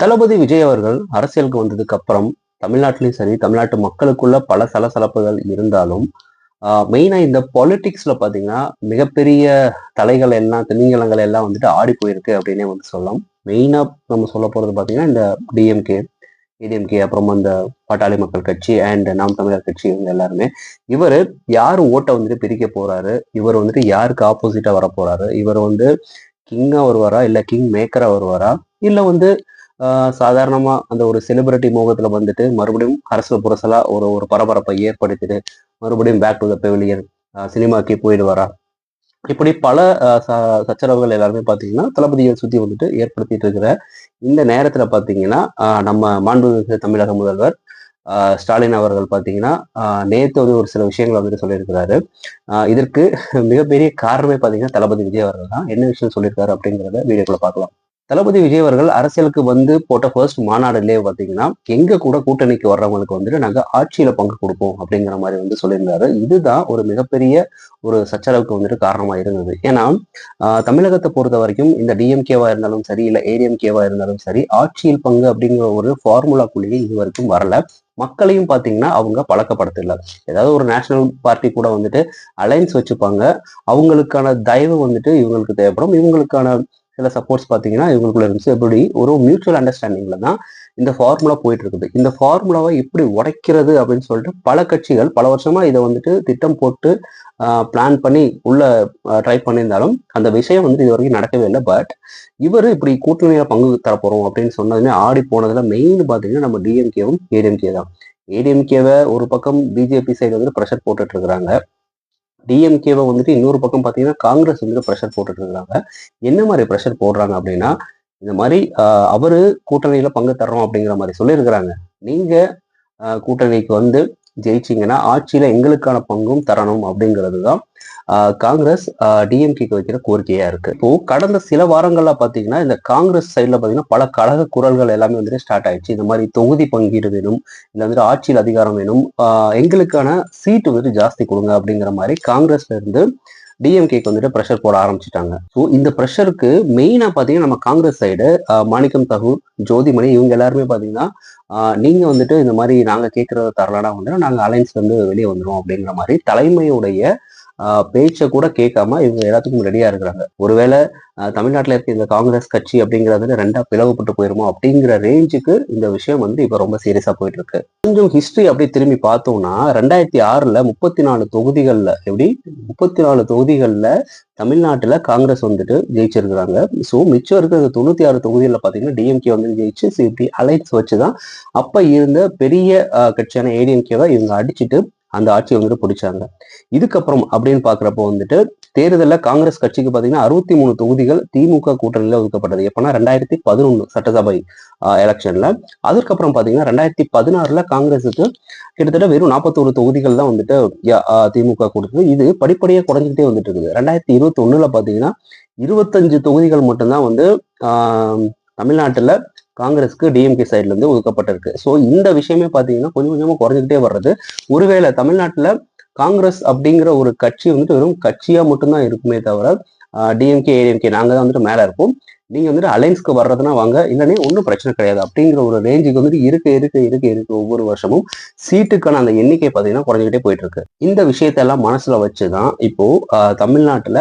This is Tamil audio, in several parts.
தளபதி விஜய் அவர்கள் அரசியலுக்கு வந்ததுக்கு அப்புறம் தமிழ்நாட்டிலையும் சரி தமிழ்நாட்டு மக்களுக்குள்ள பல சலசலப்புகள் இருந்தாலும் மெயினாக இந்த பாலிட்டிக்ஸில் பார்த்தீங்கன்னா மிகப்பெரிய தலைகள் எல்லாம் திமிங்கலங்கள் எல்லாம் வந்துட்டு ஆடி போயிருக்கு அப்படின்னே வந்து சொல்லலாம். மெயினாக நம்ம சொல்ல போகிறது பார்த்தீங்கன்னா இந்த டிஎம்கே ஏடிஎம்கே அப்புறம் அந்த பாட்டாளி மக்கள் கட்சி அண்ட் நாம் தமிழர் கட்சி இவங்க எல்லாருமே. இவர் யார் ஓட்டை வந்துட்டு பிரிக்க போறாரு? இவர் வந்துட்டு யாருக்கு ஆப்போசிட்டா வர போறாரு இவர் வந்து கிங்கா வருவாரா? இல்லை கிங் மேக்கரா வருவாரா? இல்லை வந்து சாதாரணமாக அந்த ஒரு செலிபிரிட்டி மோகத்தில் வந்துட்டு மறுபடியும் அரசியல் புரசலாக ஒரு ஒரு பரபரப்பை ஏற்படுத்திட்டு மறுபடியும் பேக் டு த பெவிலியன் சினிமாக்கே போயிடுவாரா? இப்படி பல ச- சச்சரவுகள் எல்லாருமே பார்த்தீங்கன்னா தளபதியை சுற்றி வந்துட்டு ஏற்படுத்திட்டு இருக்கிற இந்த நேரத்தில் பார்த்தீங்கன்னா நம்ம மாண்புமிகு தமிழக முதல்வர் ஸ்டாலின் அவர்கள் பார்த்தீங்கன்னா நேற்று வந்து ஒரு சில விஷயங்களை வந்துட்டு சொல்லியிருக்கிறாரு. இதற்கு மிகப்பெரிய காரணமே பார்த்தீங்கன்னா தளபதி விஜய் அவர்கள் தான். என்ன விஷயம் சொல்லியிருக்காரு அப்படிங்கிறத வீடியோக்குள்ள பார்க்கலாம். தளபதி விஜய் அவர்கள் அரசியலுக்கு வந்து போட்ட ஃபர்ஸ்ட் மாநாடுலேயே பாத்தீங்கன்னா எங்க கூட கூட்டணிக்கு வர்றவங்களுக்கு வந்துட்டு நாங்க ஆட்சியில பங்கு கொடுப்போம் அப்படிங்கிற மாதிரி வந்து சொல்லியிருந்தாரு. இதுதான் ஒரு மிகப்பெரிய ஒரு சச்சரவுக்கு வந்துட்டு காரணமா இருந்தது. ஏன்னா ஆஹ் தமிழகத்தை பொறுத்த வரைக்கும் இந்த டிஎம்கேவா இருந்தாலும் சரி இல்ல ஏடிஎம்கேவா இருந்தாலும் சரி ஆட்சியில் பங்கு அப்படிங்கிற ஒரு ஃபார்முலாக்குள்ளேயே இது வரைக்கும் வரல. மக்களையும் பார்த்தீங்கன்னா அவங்க பழக்கப்படுத்தல. ஏதாவது ஒரு நேஷனல் பார்ட்டி கூட வந்துட்டு அலைன்ஸ் வச்சுப்பாங்க. அவங்களுக்கான தயவு வந்துட்டு இவங்களுக்கு தேவைப்படும். இவங்களுக்கான சில சப்போர்ட்ஸ் பார்த்தீங்கன்னா இவங்களுக்குள்ள இருந்துச்சு. எப்படி? ஒரு மியூச்சுவல் அண்டர்ஸ்டாண்டிங்ல தான் இந்த ஃபார்முலா போயிட்டு இருக்குது இந்த ஃபார்முலாவை எப்படி உடைக்கிறது அப்படின்னு சொல்லிட்டு பல கட்சிகள் பல வருஷமா இதை வந்துட்டு திட்டம் போட்டு பிளான் பண்ணி உள்ள ட்ரை பண்ணியிருந்தாலும் அந்த விஷயம் வந்துட்டு இது வரைக்கும் நடக்கவே இல்லை. பட் இவர் இப்படி கூட்டணியில பங்கு தரப்போறோம் அப்படின்னு சொன்னதுமே ஆடி போனதுல மெயின் பார்த்தீங்கன்னா நம்ம டிஎம்கேவும் ஏடிஎம்கே தான். ஏடிஎம்கேவை ஒரு பக்கம் பிஜேபி சைடு வந்து ப்ரெஷர் போட்டுட்டு இருக்கிறாங்க. டிஎம்கேவை வந்துட்டு இன்னொரு பக்கம் பார்த்தீங்கன்னா காங்கிரஸ் வந்துட்டு ப்ரெஷர் போட்டுட்டு என்ன மாதிரி ப்ரெஷர் போடுறாங்க அப்படின்னா இந்த மாதிரி ஆஹ், அவரு கூட்டணியில பங்கு தர்றோம் அப்படிங்கிற மாதிரி சொல்லியிருக்கிறாங்க. நீங்க ஆஹ், கூட்டணிக்கு வந்து ஜெயிச்சீங்கன்னா ஆட்சியில எங்களுக்கான பங்கும் தரணும் அப்படிங்கிறது தான் ஆஹ், காங்கிரஸ் டிஎம்கேக்கு வைக்கிற கோரிக்கையா இருக்கு. இப்போ கடந்த சில வாரங்கள்ல பாத்தீங்கன்னா இந்த காங்கிரஸ் சைட்ல பாத்தீங்கன்னா பல கழக குரல்கள் எல்லாமே வந்துட்டு ஸ்டார்ட் ஆயிடுச்சு. இந்த மாதிரி தொகுதி பங்கீடு வேணும் இல்ல வந்துட்டு ஆட்சியில் அதிகாரம் வேணும் ஆஹ், எங்களுக்கான சீட்டு வந்துட்டு ஜாஸ்தி கொடுங்க அப்படிங்கிற மாதிரி காங்கிரஸ்ல இருந்து டிஎம்கேக்கு வந்துட்டு ப்ரெஷர் போட ஆரம்பிச்சிட்டாங்க. ஸோ இந்த ப்ரெஷருக்கு மெயினாக பார்த்தீங்கன்னா நம்ம காங்கிரஸ் சைடு மாணிக்கம் தகூர் ஜோதிமணி இவங்க எல்லாருமே பார்த்தீங்கன்னா நீங்க வந்துட்டு இந்த மாதிரி நாங்கள் கேட்கறத தரலனா வந்து நாங்கள் அலைன்ஸ்ல இருந்து வெளியே வந்துடும் அப்படிங்கிற மாதிரி தலைமையுடைய பேச்சை கூட கேட்காம இவங்க எல்லாத்துக்கும் ரெடியா இருக்கிறாங்க. ஒருவேளை தமிழ்நாட்டில் இருக்க இந்த காங்கிரஸ் கட்சி அப்படிங்கிறது ரெண்டா பிளவுபட்டு போயிருமோ அப்படிங்கிற ரேஞ்சுக்கு இந்த விஷயம் வந்து இப்போ ரொம்ப சீரியஸா போயிட்டு இருக்கு. கொஞ்சம் ஹிஸ்டரி அப்படியே திரும்பி பார்த்தோம்னா ரெண்டாயிரத்தி ஆறுல முப்பத்தி நாலு தொகுதிகளில் எப்படி? முப்பத்தி நாலு தொகுதிகளில் தமிழ்நாட்டில் காங்கிரஸ் வந்துட்டு ஜெயிச்சிருக்கிறாங்க. ஸோ மிச்சம் இருக்கிற இந்த தொண்ணூத்தி ஆறு தொகுதிகளில் பார்த்தீங்கன்னா டிஎம்கே வந்து ஜெயிச்சு சிபி அலைன்ஸ் வச்சு தான் அப்போ இருந்த பெரிய கட்சியான ஏடிஎம்கேவை இவங்க அடிச்சுட்டு அந்த ஆட்சியை வந்துட்டு பிடிச்சாங்க. இதுக்கப்புறம் அப்படின்னு பாக்குறப்போ வந்துட்டு தேர்தலில் காங்கிரஸ் கட்சிக்கு பாத்தீங்கன்னா அறுபத்தி மூணு தொகுதிகள் திமுக கூட்டணியில ஒதுக்கப்பட்டது. எப்பன்னா ரெண்டாயிரத்தி பதினொன்று சட்டசபை எலெக்ஷன்ல அதுக்கப்புறம் பாத்தீங்கன்னா ரெண்டாயிரத்தி பதினாறுல காங்கிரஸுக்கு கிட்டத்தட்ட வெறும் நாற்பத்தோரு தொகுதிகள் தான் வந்துட்டு யா- திமுக கொடுத்தது இது படிப்படியாக குறைஞ்சிக்கிட்டே வந்துட்டு இருக்குது. ரெண்டாயிரத்தி இருபத்தி ஒண்ணுல பாத்தீங்கன்னா இருபத்தஞ்சு தொகுதிகள் மட்டும்தான் வந்து தமிழ்நாட்டுல காங்கிரஸ்க்கு டிஎம்கே சைட்ல இருந்து ஒதுக்கப்பட்டிருக்கு. ஸோ இந்த விஷயமே பார்த்தீங்கன்னா கொஞ்சம் கொஞ்சமாக குறைஞ்சிக்கிட்டே வர்றது. ஒருவேளை தமிழ்நாட்டில் காங்கிரஸ் அப்படிங்கிற ஒரு கட்சி வந்துட்டு வெறும் கட்சியா மட்டும்தான் இருக்குமே தவிர டிஎம்கே ஏடிஎம்கே நாங்க தான் வந்துட்டு மேல இருப்போம். நீங்க வந்துட்டு அலைன்ஸ்க்கு வர்றதுனா வாங்க இல்லைன்னே ஒன்றும் பிரச்சனை கிடையாது அப்படிங்கிற ஒரு ரேஞ்சுக்கு வந்துட்டு இருக்க இருக்க இருக்க இருக்க ஒவ்வொரு வருஷமும். சீட்டுக்கான அந்த எண்ணிக்கை பார்த்தீங்கன்னா குறைஞ்சிக்கிட்டே போயிட்டு இருக்கு. இந்த விஷயத்தெல்லாம் மனசுல வச்சுதான் இப்போ ஆஹ், தமிழ்நாட்டுல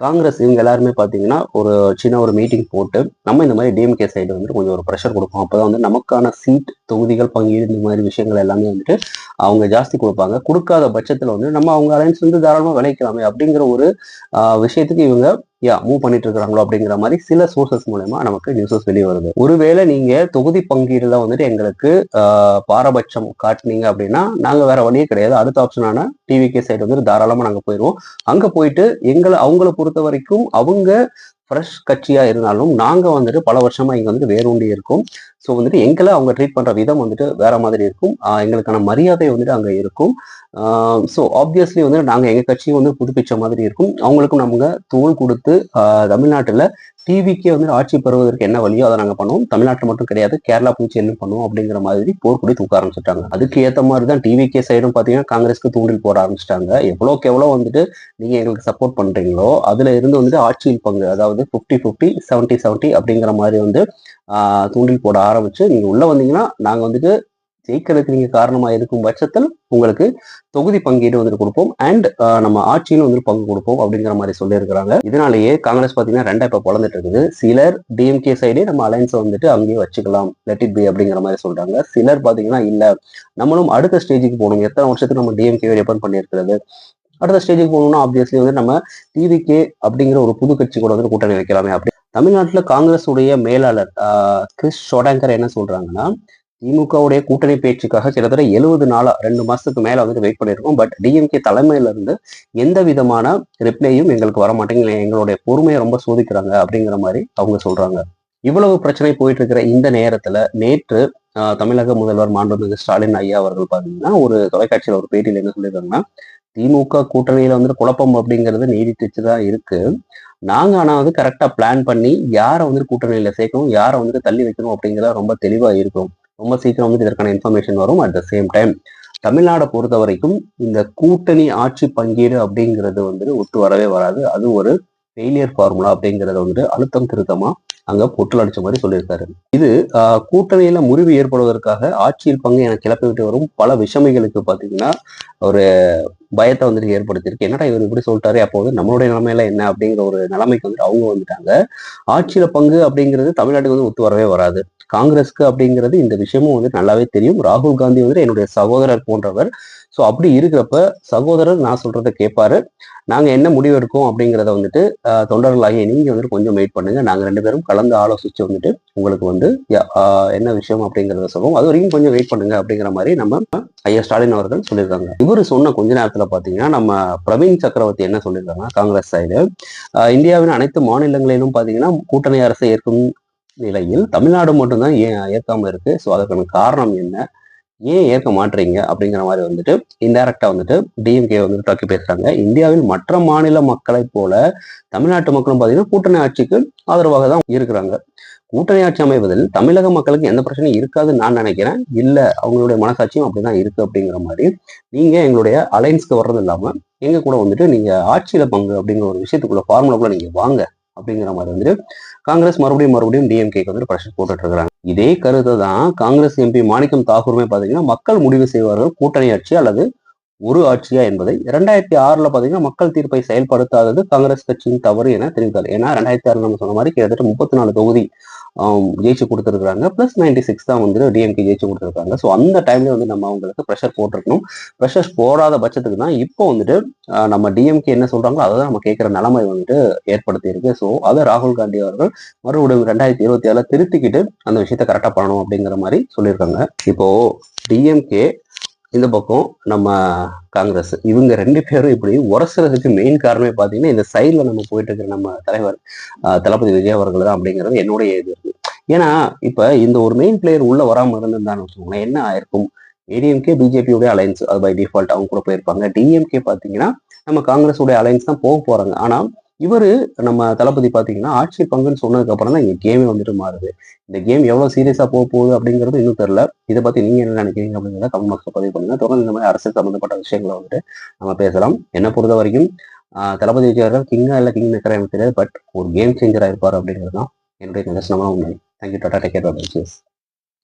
காங்கிரஸ் இவங்க எல்லாருமே பார்த்தீங்கன்னா ஒரு சின்ன ஒரு மீட்டிங் போட்டு நம்ம இந்த மாதிரி டிஎம்கே சைடு வந்து கொஞ்சம் ஒரு ப்ரெஷர் கொடுப்போம் அப்பதான் வந்து நமக்கான சீட் தொகுதிகள் பங்கீடு இந்த மாதிரி விஷயங்கள் எல்லாமே வந்துட்டு அவங்க ஜாஸ்தி கொடுப்பாங்க. கொடுக்காத பட்சத்துல வந்து நம்ம அவங்க அலைன்ஸ் வந்து தாராளமா விளைக்கலாமே அப்படிங்கிற ஒரு ஆஹ், விஷயத்துக்கு இவங்க யா மூவ் பண்ணிட்டு இருக்கிறாங்களோ அப்படிங்கிற மாதிரி சில சோர்சஸ் மூலயமா நமக்கு நியூஸஸ் வெளியே வருது. ஒருவேளை நீங்க தொகுதி பங்கீடுல வந்துட்டு எங்களுக்கு ஆஹ், பாரபட்சம் காட்டுனீங்க அப்படின்னா நாங்க வேற வழியே கிடையாது. அடுத்த ஆப்ஷனான டிவிகே சைடு வந்துட்டு தாராளமா நாங்க போயிடுவோம் அங்க போயிட்டு எங்களை அவங்கள பொறுத்த வரைக்கும் அவங்க ஃப்ரெஷ் கட்சியா இருந்தாலும் நாங்க வந்துட்டு பல வருஷமா இங்க வந்துட்டு வேரூண்டி இருக்கும். ஸோ வந்துட்டு எங்களை அவங்க ட்ரீட் பண்ற விதம் வந்துட்டு வேற மாதிரி இருக்கும். எங்களுக்கான மரியாதை வந்துட்டு அங்க இருக்கும். ஸோ ஆப்வியஸ்லி வந்து நாங்கள் எங்கள் கட்சியும் வந்து புதுப்பிச்ச மாதிரி இருக்கும். அவங்களுக்கும் நம்ம தோல் கொடுத்து தமிழ்நாட்டில் டிவிக்கே வந்து ஆட்சி பெறுவதற்கு என்ன வழியோ அதை நாங்கள் பண்ணுவோம். தமிழ்நாட்டில் மட்டும் கிடையாது. கேரளா புதுச்சேரியிலும் பண்ணுவோம் அப்படிங்கிற மாதிரி போர்க்குடி தூக்க ஆரம்பிச்சிட்டாங்க. அதுக்கு ஏற்ற மாதிரி தான் டிவிக்கே சைடும் பார்த்தீங்கன்னா காங்கிரஸ்க்கு தூண்டில் போட ஆரம்பிச்சிட்டாங்க. எவ்வளோக்கு எவ்வளோ வந்துட்டு நீங்கள் எங்களுக்கு சப்போர்ட் பண்ணுறீங்களோ அதில் இருந்து வந்துட்டு ஆட்சியில் பங்கு அதாவது ஃபிஃப்டி ஃபிஃப்டி செவன்ட்டி செவன்ட்டி அப்படிங்கிற மாதிரி வந்து தூண்டில் போட ஆரம்பிச்சு நீங்கள் உள்ளே வந்தீங்கன்னா நாங்கள் வந்துட்டு ஜெயிக்கிறதுக்கு நீங்க காரணமா இருக்கும் பட்சத்தில் உங்களுக்கு தொகுதி பங்கீடு வந்துட்டு கொடுப்போம். அண்ட் நம்ம ஆட்சியிலும் வந்து பங்கு கொடுப்போம் அப்படிங்கிற மாதிரி சொல்லியிருக்கிறாங்க. இதனாலேயே காங்கிரஸ் பாத்தீங்கன்னா ரெண்டா இப்ப குழந்துட்டு இருக்குது சிலர் டிஎம்கே சைடே நம்ம அலைன்ஸ் வந்துட்டு அங்கேயே வச்சுக்கலாம். லெட் இட் பி அப்படிங்கிற மாதிரி சொல்றாங்க. சிலர் பாத்தீங்கன்னா இல்ல. நம்மளும் அடுத்த ஸ்டேஜுக்கு போகணும். எத்தனை வருஷத்துக்கு நம்ம டிஎம்கே டிபெண்ட் பண்ணியிருக்கிறது? அடுத்த ஸ்டேஜுக்கு போகணும்னா ஆப்வியஸ்லி வந்து நம்ம டிவிகே அப்படிங்கிற ஒரு புது கட்சி கூட வந்து கூட்டணி வைக்கலாமே அப்படி. தமிழ்நாட்டில் காங்கிரஸ் உடைய மேலாளர் கிறிஸ் ஷோடாங்கர் என்ன சொல்றாங்கன்னா திமுகவுடைய கூட்டணி பேச்சுக்காக கிட்டத்தட்ட எழுபது நாளா ரெண்டு மாசத்துக்கு மேல வந்துட்டு வெயிட் பண்ணியிருக்கோம் பட் டிஎம்கே தலைமையில இருந்து எந்த விதமான ரிப்ளையும் எங்களுக்கு வர மாட்டேங்குது எங்களுடைய பொறுமையை ரொம்ப சோதிக்கிறாங்க அப்படிங்கிற மாதிரி அவங்க சொல்றாங்க. இவ்வளவு பிரச்சனை போயிட்டு இருக்கிற இந்த நேரத்துல நேற்று தமிழக முதல்வர் மாண்புமிகு ஸ்டாலின் ஐயா அவர்கள் பாத்தீங்கன்னா ஒரு தொலைக்காட்சியில் ஒரு பேட்டியில் என்ன சொல்லியிருக்காங்கன்னா திமுக கூட்டணியில வந்துட்டு குழப்பம் அப்படிங்கிறது நீடித்துச்சு தான் இருக்கு. நாங்க ஆனா வந்து கரெக்டா பிளான் பண்ணி யாரை வந்துட்டு கூட்டணியில சேர்க்கணும் யாரை வந்துட்டு தள்ளி வைக்கணும் அப்படிங்கிறத ரொம்ப தெளிவா இருக்கும். ரொம்ப சீக்கிரம் வந்து இதற்கான இன்ஃபர்மேஷன் வரும். அட் த சேம் டைம் தமிழ்நாடை பொறுத்த வரைக்கும் இந்த கூட்டணி ஆட்சி பங்கீடு அப்படிங்கிறது வந்துட்டு ஒத்து வரவே வராது. அது ஒரு ஃபெயிலியர் ஃபார்முலா அப்படிங்கிறத வந்து அழுத்தம் திருத்தமா அங்க பொட்டல் அடிச்ச மாதிரி சொல்லியிருக்காரு. இது கூட்டணியில முறிவு ஏற்படுவதற்காக ஆட்சியில் பங்கு என கிளப்பி விட்டு வரும் பல விஷமிகளுக்கு பாத்தீங்கன்னா ஒரு பயத்தை வந்துட்டு ஏற்படுத்தியிருக்கு. என்னடா இவர் இப்படி சொல்லிட்டாரு? அப்போ வந்து நம்மளுடைய நிலைமையில என்ன அப்படிங்கிற ஒரு நிலைமைக்கு வந்துட்டு அவங்க வந்துட்டாங்க. ஆட்சியில பங்கு அப்படிங்கிறது தமிழ்நாட்டுக்கு வந்து ஒத்து வரவே வராது. காங்கிரஸ்க்கு அப்படிங்கிறது இந்த விஷயமும் வந்து நல்லாவே தெரியும். ராகுல் காந்தி வந்து என்னுடைய சகோதரர் போன்றவர் ஸோ அப்படி இருக்கிறப்ப சகோதரர் நான் சொல்றதை கேட்பாரு. நாங்கள் என்ன முடிவு எடுக்கோம் அப்படிங்கிறத வந்துட்டு தொண்டர்களாகிய நீங்கள் வந்துட்டு கொஞ்சம் வெயிட் பண்ணுங்க. நாங்கள் ரெண்டு பேரும் கலந்து ஆலோசிச்சு வந்துட்டு உங்களுக்கு வந்து என்ன விஷயம் அப்படிங்கிறத சொல்லுவோம் அது வரைக்கும் கொஞ்சம் வெயிட் பண்ணுங்க அப்படிங்கிற மாதிரி நம்ம ஐயா ஸ்டாலின் அவர்கள் சொல்லியிருக்காங்க. இவர் சொன்ன கொஞ்ச நேரத்தில் பார்த்தீங்கன்னா நம்ம பிரவீன் சக்கரவர்த்தி என்ன சொல்லியிருக்காங்க காங்கிரஸ் சைடு இந்தியாவின் அனைத்து மாநிலங்களிலும் பார்த்தீங்கன்னா கூட்டணி அரசு ஏற்கும் நிலையில் தமிழ்நாடு மட்டும்தான் ஏன் ஏற்காம இருக்கு. ஸோ அதற்கான காரணம் என்ன? ஏன் ஏற்க மாட்டுறீங்க அப்படிங்கிற மாதிரி வந்துட்டு இன்டைரக்டா வந்துட்டு டிஎம்கே வந்துட்டு தாக்கி பேசுறாங்க இந்தியாவில் மற்ற மாநில மக்களை போல தமிழ்நாட்டு மக்களும் பார்த்தீங்கன்னா கூட்டணி ஆட்சிக்கு ஆதரவாக தான் இருக்கிறாங்க. கூட்டணி ஆட்சி அமைவதில் தமிழக மக்களுக்கு எந்த பிரச்சனையும் இருக்காதுன்னு நான் நினைக்கிறேன். இல்ல அவங்களுடைய மனசாட்சியும் அப்படிதான் இருக்கு அப்படிங்கிற மாதிரி. நீங்க எங்களுடைய அலைன்ஸ்க்கு வர்றது இல்லாம எங்க கூட வந்துட்டு நீங்க ஆட்சியில பங்கு அப்படிங்கிற ஒரு விஷயத்துக்குள்ள ஃபார்முலாக்குள்ள நீங்க வாங்க அப்படிங்கிற மாதிரி வந்துட்டு காங்கிரஸ் மறுபடியும் மறுபடியும் டிஎம்கேக்கு வந்து பிரஷர் போட்டுட்டு இருக்கிறாங்க. இதே கருத்தை தான் காங்கிரஸ் எம்பி மாணிக்கம் தாகூருமே பாத்தீங்கன்னா மக்கள் முடிவு செய்வார்கள் கூட்டணி ஆட்சி அல்லது ஒரு ஆட்சியா என்பதை. இரண்டாயிரத்தி ஆறுல பாத்தீங்கன்னா மக்கள் தீர்ப்பை செயல்படுத்தாதது காங்கிரஸ் கட்சியின் தவறு என தெரிவித்தார் ஏன்னா ரெண்டாயிரத்தி ஆறு நம்ம சொன்ன மாதிரி கிட்டத்தட்ட முப்பத்தி நாலு தொகுதி ஜெயிச்சு கொடுத்துருக்காங்க ப்ளஸ் நைன்டி சிக்ஸ் தான் வந்து டிஎம்கே ஜெயிச்சு கொடுத்துருக்காங்க. ஸோ அந்த டைம்ல வந்து நம்ம அவங்களுக்கு ப்ரெஷர் போட்டிருக்கணும். ப்ரெஷர் போடாத பட்சத்துக்கு தான் இப்போ வந்துட்டு நம்ம டிஎம்கே என்ன சொல்றாங்களோ அதை தான் நம்ம கேட்குற நிலைமை வந்துட்டு ஏற்படுத்தியிருக்கு. ஸோ அதை ராகுல் காந்தி அவர்கள் மறுபடியும் ரெண்டாயிரத்தி இருபத்தி ஏழுல திருத்திக்கிட்டு அந்த விஷயத்த கரெக்டாக பண்ணணும் அப்படிங்கிற மாதிரி சொல்லியிருக்காங்க. இப்போ டிஎம்கே இந்த பக்கம் நம்ம காங்கிரஸ் இவங்க ரெண்டு பேரும் இப்படி உரசுறதுக்கு மெயின் காரணமே பார்த்தீங்கன்னா இந்த சைடில் நம்ம போயிட்டு இருக்கிற நம்ம தலைவர் தளபதி விஜய் அவர்கள் தான் அப்படிங்கிறது என்னுடைய இது. ஏன்னா இப்ப இந்த ஒரு மெயின் பிளேயர் உள்ள வராமல் இருந்திருந்தான்னு வச்சுக்கோங்களேன் என்ன ஆயிருக்கும்? ஏடிஎம்கே பிஜேபியோட அலைன்ஸ் அது பை டிஃபால்ட் அவங்க கூட போயிருப்பாங்க. டிஎம்கே பார்த்தீங்கன்னா நம்ம காங்கிரஸ் உடைய அலைன்ஸ் தான் போக போறாங்க. ஆனா இவர் நம்ம தளபதி பார்த்தீங்கன்னா ஆட்சி பங்குன்னு சொன்னதுக்கு அப்புறம் தான் இங்க கேமே வந்துட்டு மாறுது. இந்த கேம் எவ்வளவு சீரியஸா போக போகுது அப்படிங்கிறது இன்னும் தெரியல. இதை பத்தி நீங்க என்ன நினைக்கிறீங்க அப்படிங்கிறத கமெண்ட் பாக்ஸ்ல பதிவு பண்ணுங்க. தொடர்ந்து இந்த மாதிரி அரசியல் சம்பந்தப்பட்ட விஷயங்களை வந்துட்டு நம்ம பேசலாம். என்ன பொறுத்த வரைக்கும் தளபதி விஜய் கிங்கா இல்ல கிங் மேக்கரா எனக்கு தெரியாது. பட் ஒரு கேம் சேஞ்சர் இருப்பார் அப்படிங்கிறது தான் என்னுடைய நிதர்சனமான உண்மை. Thank you, Tata. Take care. Bye. Cheers.